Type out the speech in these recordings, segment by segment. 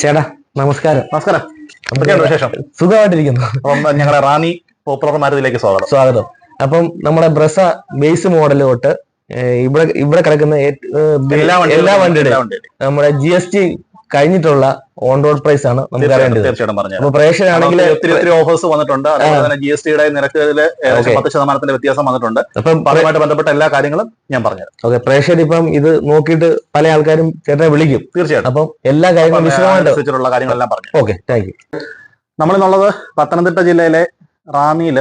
ചേട്ടാ നമസ്കാരം. നമസ്കാരം. എന്തൊക്കെയാണ് വിശേഷം? സുഖമായിട്ടിരിക്കുന്നു. അപ്പം ഞങ്ങളുടെ റാണി പോപ്പുലർ മാരുതിയിലേക്ക് സ്വാഗതം. സ്വാഗതം. അപ്പം നമ്മുടെ ബ്രസ ബേസ് മോഡൽ തൊട്ട് ഇവിടെ ഇവിടെ കിടക്കുന്ന എല്ലാ വണ്ടിയുടെ വണ്ടിയുടെയും. നമ്മുടെ ജി എസ് ടി കഴിഞ്ഞിട്ടുള്ള ഓൺ റോഡ് പ്രൈസ് ആണ് നമുക്ക് അറിയേണ്ടത്. തീർച്ചയായിട്ടും പറഞ്ഞു അപ്പൊ പ്രേക്ഷകരാണെങ്കിൽ ഒത്തിരി ഒത്തിരി ഓഫേഴ്സ് വന്നിട്ടുണ്ട്. അതുപോലെ തന്നെ ജി എസ് ടിയുടെ നിരക്കിൽ പത്ത് ശതമാനത്തിന്റെ വ്യത്യാസം വന്നിട്ടുണ്ട്. അപ്പം അതുമായിട്ട് ബന്ധപ്പെട്ട എല്ലാ കാര്യങ്ങളും ഞാൻ പറഞ്ഞുതരാം. ഓക്കെ പ്രേക്ഷകർ ഇപ്പം ഇത് നോക്കിയിട്ട് പല ആൾക്കാരും ചേട്ടനെ വിളിക്കും. തീർച്ചയായിട്ടും. അപ്പം എല്ലാ കാര്യങ്ങളും വിശദമായിട്ടുള്ള വിശദമായിട്ട് കാര്യങ്ങളെല്ലാം പറഞ്ഞു ഓക്കെ താങ്ക് യു നമ്മളിന്നുള്ളത് പത്തനംതിട്ട ജില്ലയിലെ റാന്നിയിൽ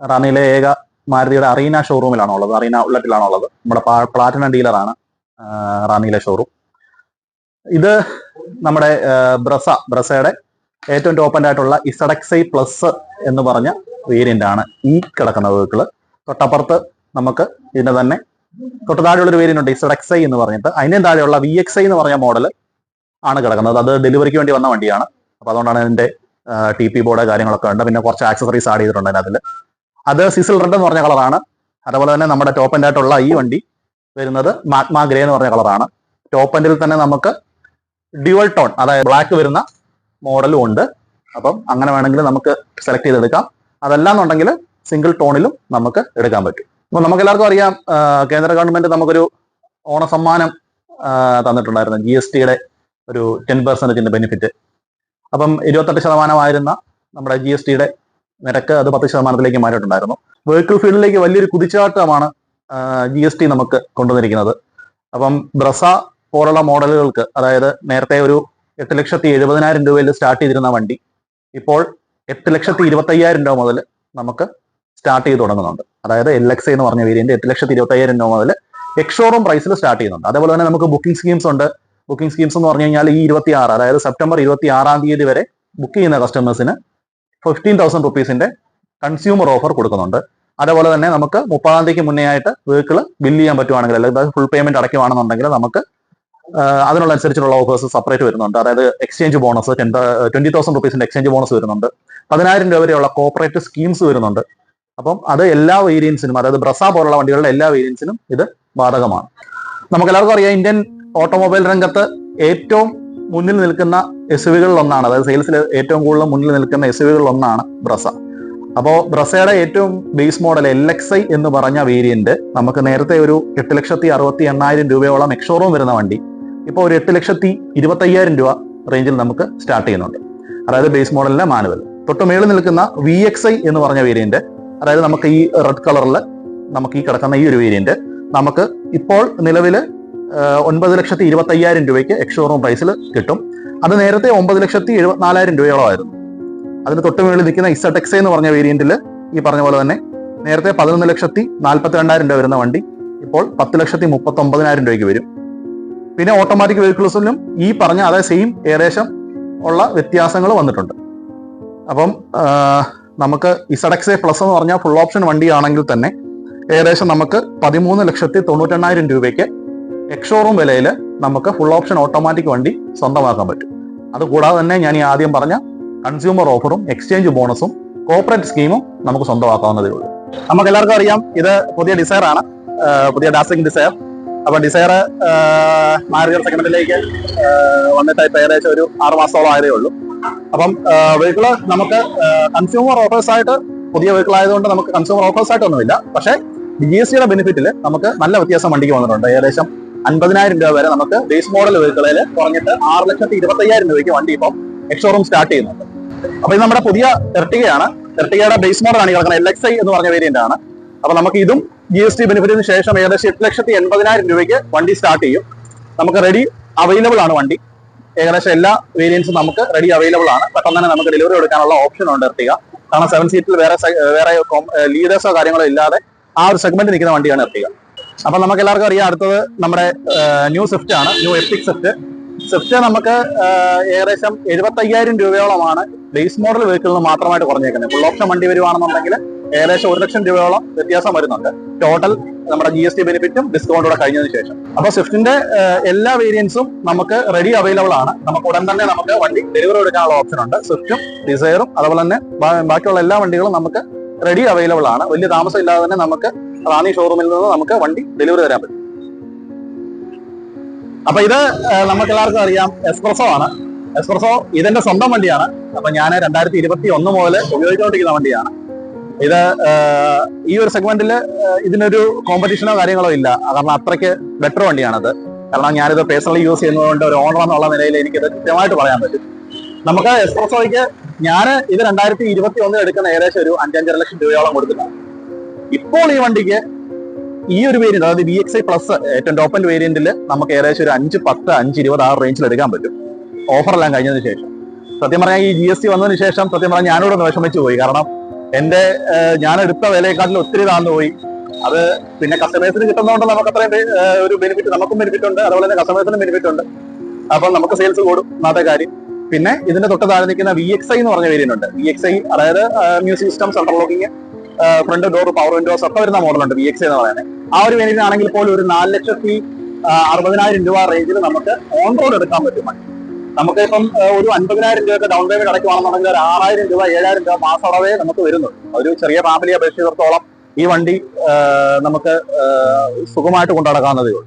റാന്നിയിലെ ഏക മാരുതിയുടെ അറീന ഷോറൂമിലാണ് ഉള്ളത്. അറീന ഔട്ട്ലെറ്റിലാണ് ഉള്ളത്. നമ്മുടെ പ്ലാറ്റിനം ഡീലറാണ് റാന്നിയിലെ ഷോറൂം ഇത് നമ്മുടെ ബ്രസ ബ്രസയുടെ ഏറ്റവും ടോപ്പ് ആയിട്ടുള്ള ഇസഡക്സൈ പ്ലസ് എന്ന് പറഞ്ഞ വേരിയന്റ് ആണ് ഈ കിടക്കുന്ന വെഹിക്കിൾ തൊട്ടപ്പുറത്ത് നമുക്ക് ഇതിന്റെ തന്നെ തൊട്ട് താഴെയുള്ള ഒരു വേരിയന്റ് ഉണ്ട് ഇസഡക്സൈ എന്ന് പറഞ്ഞിട്ട്. അതിന്റെ താഴെയുള്ള വി എക്സ് ഐ എന്ന് പറഞ്ഞ മോഡൽ ആണ് കിടക്കുന്നത്. അത് ഡെലിവറിക്ക് വേണ്ടി വന്ന വണ്ടിയാണ്. അപ്പോൾ അതുകൊണ്ടാണ് ഇതിന്റെ ടി പി ബോർഡ് കാര്യങ്ങളൊക്കെ ഉണ്ട്. പിന്നെ കുറച്ച് ആക്സസറീസ് ആഡ് ചെയ്തിട്ടുണ്ട് അതിൽ അത് സിസിൽ റെഡ് എന്ന് പറഞ്ഞ കളറാണ് അതുപോലെ തന്നെ നമ്മുടെ ടോപ്പ് എൻഡ് ആയിട്ടുള്ള ഈ വണ്ടി വരുന്നത് മാഗ്മ ഗ്രേ എന്ന് പറഞ്ഞ കളറാണ് ടോപ്പ് തന്നെ നമുക്ക് ഡ്യുവൽ ടോൺ അതായത് ബ്ലാക്ക് വരുന്ന മോഡലും ഉണ്ട്. അപ്പം അങ്ങനെ വേണമെങ്കിൽ നമുക്ക് സെലക്ട് ചെയ്തെടുക്കാം. അതല്ലാന്നുണ്ടെങ്കിൽ സിംഗിൾ ടോണിലും നമുക്ക് എടുക്കാൻ പറ്റും. അപ്പൊ നമുക്ക് എല്ലാവർക്കും അറിയാം കേന്ദ്ര ഗവൺമെന്റ് നമുക്കൊരു ഓണസമ്മാനം സമ്മാനം തന്നിട്ടുണ്ടായിരുന്നു. ജി എസ് ടിയുടെ ഒരു ടെൻ പെർസെന്റേജിന്റെ ബെനിഫിറ്റ് അപ്പം ഇരുപത്തെട്ട് ശതമാനമായിരുന്ന നമ്മുടെ ജി എസ് ടിയുടെ നിരക്ക് അത് പത്ത് ശതമാനത്തിലേക്ക് മാറിയിട്ടുണ്ടായിരുന്നു. വെഹിക്കിൾ ഫീൽഡിലേക്ക് വലിയൊരു കുതിച്ചാട്ടമാണ് ജി എസ് ടി നമുക്ക് കൊണ്ടുവന്നിരിക്കുന്നത്. അപ്പം ബ്രസ പോലുള്ള മോഡലുകൾക്ക് അതായത് നേരത്തെ ഒരു എട്ട് ലക്ഷത്തി എഴുപതിനായിരം രൂപയിൽ സ്റ്റാർട്ട് ചെയ്തിരുന്ന വണ്ടി ഇപ്പോൾ എട്ട് ലക്ഷത്തി ഇരുപത്തി അയ്യായിരം രൂപ മുതൽ നമുക്ക് സ്റ്റാർട്ട് ചെയ്ത് തുടങ്ങുന്നുണ്ട്. അതായത് എൽ എക്സ് എന്ന് പറഞ്ഞ വേരിയന്റ് എട്ട് ലക്ഷത്തി ഇരുപത്തി അയ്യായിരം രൂപ മുതൽ എക്സ്ഷോറൂം പ്രൈസിൽ സ്റ്റാർട്ട് ചെയ്യുന്നുണ്ട്. അതേപോലെ തന്നെ നമുക്ക് ബുക്കിംഗ് സ്കീംസ് ഉണ്ട്. ബുക്കിംഗ് സ്കീംസ് എന്ന് പറഞ്ഞു കഴിഞ്ഞാൽ ഈ ഇരുപത്തി ആറ് അതായത് സെപ്റ്റംബർ ഇരുപത്തി ആറാം തീയതി വരെ ബുക്ക് ചെയ്യുന്ന കസ്റ്റമേഴ്സിന് ഫിഫ്റ്റീൻ തൗസൻഡ് റുപ്പീസിന്റെ കൺസ്യൂമർ ഓഫർ കൊടുക്കുന്നുണ്ട്. അതേപോലെ തന്നെ നമുക്ക് മുപ്പതാം തീയതിക്ക് മുന്നേ ആയിട്ട് വെഹിക്കിൾ ബില്ല് ചെയ്യാൻ പറ്റുവാണെങ്കിൽ അല്ലെങ്കിൽ ഫുൾ പേയ്മെന്റ് അടയ്ക്കുവാണെന്നുണ്ടെങ്കിൽ നമുക്ക് ആ, അതിനുള്ള അനുസരിച്ചുള്ള ഓഫേഴ്സ് സെപ്പറേറ്റ് വരുന്നുണ്ട്. അതായത് എക്സ്ചേഞ്ച് ബോണസ് ട്വന്റി തൗസൻഡ് റുപ്പീസിന്റെ എക്സ്ചേഞ്ച് ബോണസ് വരുന്നുണ്ട്. പതിനായിരം രൂപ വരെയുള്ള കോപ്പറേറ്റ് സ്കീംസ് വരുന്നുണ്ട്. അപ്പം അത് എല്ലാ വേരിയൻസിനും അതായത് ബ്രസ പോലുള്ള വണ്ടികളുടെ എല്ലാ വേരിയൻസിനും ഇത് ബാധകമാണ്. നമുക്ക് എല്ലാവർക്കും അറിയാം ഇന്ത്യൻ ഓട്ടോമൊബൈൽ രംഗത്ത് ഏറ്റവും മുന്നിൽ നിൽക്കുന്ന എസ് വികളിൽ ഒന്നാണ് അതായത് സെയിൽസിൽ ഏറ്റവും കൂടുതൽ മുന്നിൽ നിൽക്കുന്ന എസ് വികളിൽ ഒന്നാണ് ബ്രസ. അപ്പോൾ ബ്രസയുടെ ഏറ്റവും base model L X I എന്ന് പറഞ്ഞ വേരിയന്റ് നമുക്ക് നേരത്തെ ഒരു എട്ട് ലക്ഷത്തി അറുപത്തി എണ്ണായിരം രൂപയോളം എക്സോറൂം വരുന്ന വണ്ടി ഇപ്പോൾ ഒരു എട്ട് ലക്ഷത്തി ഇരുപത്തി അയ്യായിരം രൂപ റേഞ്ചിൽ നമുക്ക് സ്റ്റാർട്ട് ചെയ്യുന്നുണ്ട്. അതായത് ബേസ് മോഡലിന്റെ മാനുവൽ തൊട്ട് മേളിൽ നിൽക്കുന്ന വി എക്സ് ഐ എന്ന് പറഞ്ഞ വേരിയന്റ് അതായത് നമുക്ക് ഈ റെഡ് കളറിൽ നമുക്ക് ഈ കിടക്കുന്ന ഈ ഒരു വേരിയന്റ് നമുക്ക് ഇപ്പോൾ നിലവിൽ ഒൻപത് ലക്ഷത്തി ഇരുപത്തി അയ്യായിരം രൂപയ്ക്ക് എക്സ്ഷോറൂം പ്രൈസിൽ കിട്ടും. അത് നേരത്തെ ഒമ്പത് ലക്ഷത്തി എഴുപത്തിനാലായിരം രൂപയോളമായിരുന്നു അതിന് തൊട്ട് മുകളിൽ നിൽക്കുന്ന ഇസടെക്സ് എന്ന് പറഞ്ഞ വേരിയന്റിൽ ഈ പറഞ്ഞ പോലെ തന്നെ നേരത്തെ പതിനൊന്ന് ലക്ഷത്തി നാൽപ്പത്തി രണ്ടായിരം രൂപ വരുന്ന വണ്ടി ഇപ്പോൾ പത്ത് ലക്ഷത്തി മുപ്പത്തി ഒമ്പതിനായിരം രൂപയ്ക്ക് വരും. പിന്നെ ഓട്ടോമാറ്റിക് വെഹിക്കിൾസിലും ഈ പറഞ്ഞ അതേ സെയിം ഏകദേശം ഉള്ള വ്യത്യാസങ്ങൾ വന്നിട്ടുണ്ട്. അപ്പം നമുക്ക് ഇസഡക്സെ പ്ലസ് എന്ന് പറഞ്ഞാൽ ഫുൾ ഓപ്ഷൻ വണ്ടിയാണെങ്കിൽ തന്നെ ഏകദേശം നമുക്ക് പതിമൂന്ന് ലക്ഷത്തി തൊണ്ണൂറ്റെണ്ണായിരം രൂപയ്ക്ക് എക്സോറൂം വിലയിൽ നമുക്ക് ഫുൾ ഓപ്ഷൻ ഓട്ടോമാറ്റിക് വണ്ടി സ്വന്തമാക്കാൻ പറ്റും. അതുകൂടാതെ തന്നെ ഞാൻ ഈ ആദ്യം പറഞ്ഞ കൺസ്യൂമർ ഓഫറും എക്സ്ചേഞ്ച് ബോണസും കോപ്പറേറ്റ് സ്കീമും നമുക്ക് സ്വന്തമാക്കാവുന്നതേ ഉള്ളൂ. നമുക്ക് എല്ലാവർക്കും അറിയാം ഇത് പുതിയ ഡിസയർ ആണ്. പുതിയ ഡാസിംഗ് ഡിസയർ അപ്പൊ ഡിസയർ മാരുതി സെഗ്മെന്റിലേക്ക് വന്നിട്ട് ഇപ്പം ഏകദേശം ഒരു ആറ് മാസത്തോളം ആയതേ ഉള്ളൂ. അപ്പം വെഹിക്കിൾ നമുക്ക് കൺസ്യൂമർ ഓഫേഴ്സ് ആയിട്ട് പുതിയ വെഹിക്കിൾ ആയതുകൊണ്ട് നമുക്ക് കൺസ്യൂമർ ഓഫേഴ്സ് ആയിട്ടൊന്നുമില്ല പക്ഷേ ജി എസ് ടിയുടെ ബെനിഫിറ്റിൽ നമുക്ക് നല്ല വ്യത്യാസം വണ്ടിക്ക് വന്നിട്ടുണ്ട്. ഏകദേശം അൻപതിനായിരം രൂപ വരെ നമുക്ക് ബേസ് മോഡൽ വെഹിക്കിളിൽ കുറഞ്ഞിട്ട് ആറ് ലക്ഷത്തി ഇരുപത്തയ്യായിരം രൂപയ്ക്ക് വണ്ടി ഇപ്പം എക്സോറൂം സ്റ്റാർട്ട് ചെയ്യുന്നുണ്ട്. അപ്പൊ ഇത് നമ്മുടെ പുതിയ എർട്ടികയാണ് എർട്ടികയുടെ ബേസ് മോഡലാണ് കിടക്കുന്നത് എൽ എക്സ് ഐ എന്ന് പറഞ്ഞ വേരിയന്റ് ആണ്. അപ്പൊ നമുക്ക് ഇതും ജി എസ് ടി ബെനിഫിറ്റിന് ശേഷം ഏകദേശം എട്ട് ലക്ഷത്തി എൺപതിനായിരം രൂപയ്ക്ക് വണ്ടി സ്റ്റാർട്ട് ചെയ്യും. നമുക്ക് റെഡി അവൈലബിൾ ആണ് വണ്ടി. ഏകദേശം എല്ലാ വേരിയൻസും നമുക്ക് റെഡി അവൈലബിൾ ആണ്. പെട്ടെന്ന് തന്നെ നമുക്ക് ഡെലിവറി എടുക്കാനുള്ള ഓപ്ഷൻ ഉണ്ട് എർട്ടിക കാരണം സെവൻ സീറ്റിൽ വേറെ വേറെ ലീഡേഴ്സോ കാര്യങ്ങളോ ഇല്ലാതെ ആ ഒരു സെഗ്മെന്റ് നിൽക്കുന്ന വണ്ടിയാണ് എർട്ടിക അപ്പൊ നമുക്ക് എല്ലാവർക്കും അറിയാം അടുത്തത് നമ്മുടെ ന്യൂ സ്വിഫ്റ്റ് ആണ്. ന്യൂ എപ്പിക് സ്വിഫ്റ്റ് സ്വിഫ്റ്റ് നമുക്ക് ഏകദേശം എഴുപത്തയ്യായിരം രൂപയോളമാണ് ബേസ് മോഡൽ വെഹിക്കിളിന് മാത്രമായിട്ട് കുറഞ്ഞേക്കുന്നത്. ഫുൾ ഓപ്ഷൻ വണ്ടി വരുവാണെന്നുണ്ടെങ്കിൽ ഏകദേശം ഒരു ലക്ഷം രൂപയോളം വ്യത്യാസം വരുന്നുണ്ട്. ടോട്ടൽ നമ്മുടെ ജി എസ് ടി ബെനിഫിറ്റും ഡിസ്കൗണ്ടോടെ കഴിഞ്ഞതിന് ശേഷം. അപ്പൊ സ്വിഫ്റ്റിന്റെ എല്ലാ വേരിയൻസും നമുക്ക് റെഡി അവൈലബിൾ ആണ്. നമുക്ക് ഉടൻ തന്നെ നമുക്ക് വണ്ടി ഡെലിവറി എടുക്കാനുള്ള ഓപ്ഷൻ ഉണ്ട്. സ്വിഫ്റ്റും ഡിസയറും അതുപോലെ തന്നെ ബാക്കിയുള്ള എല്ലാ വണ്ടികളും നമുക്ക് റെഡി അവൈലബിൾ ആണ്. വലിയ താമസം ഇല്ലാതെ തന്നെ നമുക്ക് റാണി ഷോറൂമിൽ നിന്ന് നമുക്ക് വണ്ടി ഡെലിവറി തരാൻ പറ്റും. അപ്പൊ ഇത് നമുക്ക് എല്ലാവർക്കും അറിയാം എക്സ്പ്രസോ ആണ്. എക്സ്പ്രസോ ഇതെന്റെ സ്വന്തം വണ്ടിയാണ്. അപ്പൊ ഞാൻ രണ്ടായിരത്തി ഇരുപത്തി ഒന്ന് മുതൽ ഉപയോഗിച്ചുകൊണ്ടിരിക്കുന്ന വണ്ടിയാണ്. ഇത് ഈ ഒരു സെഗ്മെന്റിൽ ഇതിനൊരു കോമ്പറ്റീഷനോ കാര്യങ്ങളോ ഇല്ല. കാരണം അത്രയ്ക്ക് ബെറ്റർ വണ്ടിയാണത്. കാരണം ഞാനിത് പേഴ്സണലി യൂസ് ചെയ്യുന്നതുകൊണ്ട് ഒരു ഓണർ എന്നുള്ള നിലയിൽ എനിക്കിത് കൃത്യമായിട്ട് പറയാൻ പറ്റും. നമുക്ക് എക്സ്പ്രസോയ്ക്ക് ഞാൻ ഇത് രണ്ടായിരത്തി ഇരുപത്തി ഒന്നിൽ എടുക്കുന്ന ഏകദേശം ഒരു അഞ്ചഞ്ചര ലക്ഷം രൂപയോളം കൊടുത്തിട്ടാണ് ഇപ്പോൾ ഈ വണ്ടിക്ക് ഈ ഒരു വേരിയന്റ് അതായത് വി എക്സ് ഐ പ്ലസ് ഏറ്റവും ടോപ്പ് വേരിയന്റിൽ നമുക്ക് ഏകദേശം ഒരു അഞ്ച് പത്ത് അഞ്ച് ഇരുപത് ആ റേഞ്ചിൽ എടുക്കാൻ പറ്റും. ഓഫർ എല്ലാം കഴിഞ്ഞതിന് ശേഷം. സത്യം പറഞ്ഞാൽ ഈ ജി എസ് ടി വന്നതിന് ശേഷം സത്യം പറഞ്ഞാൽ ഞാനിവിടെ വിഷമിച്ചു പോയി. കാരണം എന്റെ ഞാൻ എടുത്ത വിലയെക്കാട്ടിൽ ഒത്തിരി താഴ്ന്നു പോയി. അത് പിന്നെ കസ്റ്റമേഴ്സിന് കിട്ടുന്നതുകൊണ്ട് നമുക്ക് അത്രയും ഒരു ബെനിഫിറ്റ് നമുക്കും ബെനിഫിറ്റ് ഉണ്ട്. അതുപോലെ തന്നെ കസ്റ്റമേഴ്സിനും ബെനിഫിറ്റ് ഉണ്ട്. അപ്പം നമുക്ക് സെയിൽസ് കൂടും. ഒന്നാമത്തെ കാര്യം. പിന്നെ ഇതിന്റെ തൊട്ട് താഴെ നിൽക്കുന്ന വി എക്സ് ഐ എന്ന് പറഞ്ഞ വേരിയന്റ് ഉണ്ട്. വി എക്സ് ഐ അതായത് music system central front door power windows ഒക്കെ വരുന്ന മോഡലുണ്ട് വി എക്സ് എന്ന് പറയുന്നത്. ആ ഒരു വേരിയന്റ് ആണെങ്കിൽ പോലും ഒരു നാല് ലക്ഷത്തി അറുപതിനായിരം രൂപ റേഞ്ചിൽ നമുക്ക് ഓൺ റോഡ് എടുക്കാൻ പറ്റും. വണ്ടി നമുക്ക് ഇപ്പം ആ, ഒരു അൻപതിനായിരം രൂപയൊക്കെ ഡൗൺ പേയ്മെന്റ് അടയ്ക്കുവാണെന്നുണ്ടെങ്കിൽ ഒരു ആറായിരം രൂപ ഏഴായിരം രൂപ മാസം അടവേ നമുക്ക് വരുന്നു ഒരു ചെറിയ ഫാമിലി അപേക്ഷിച്ചിടത്തോളം ഈ വണ്ടി നമുക്ക് സുഖമായിട്ട് കൊണ്ടു നടക്കാവുന്നതേ ഉള്ളൂ.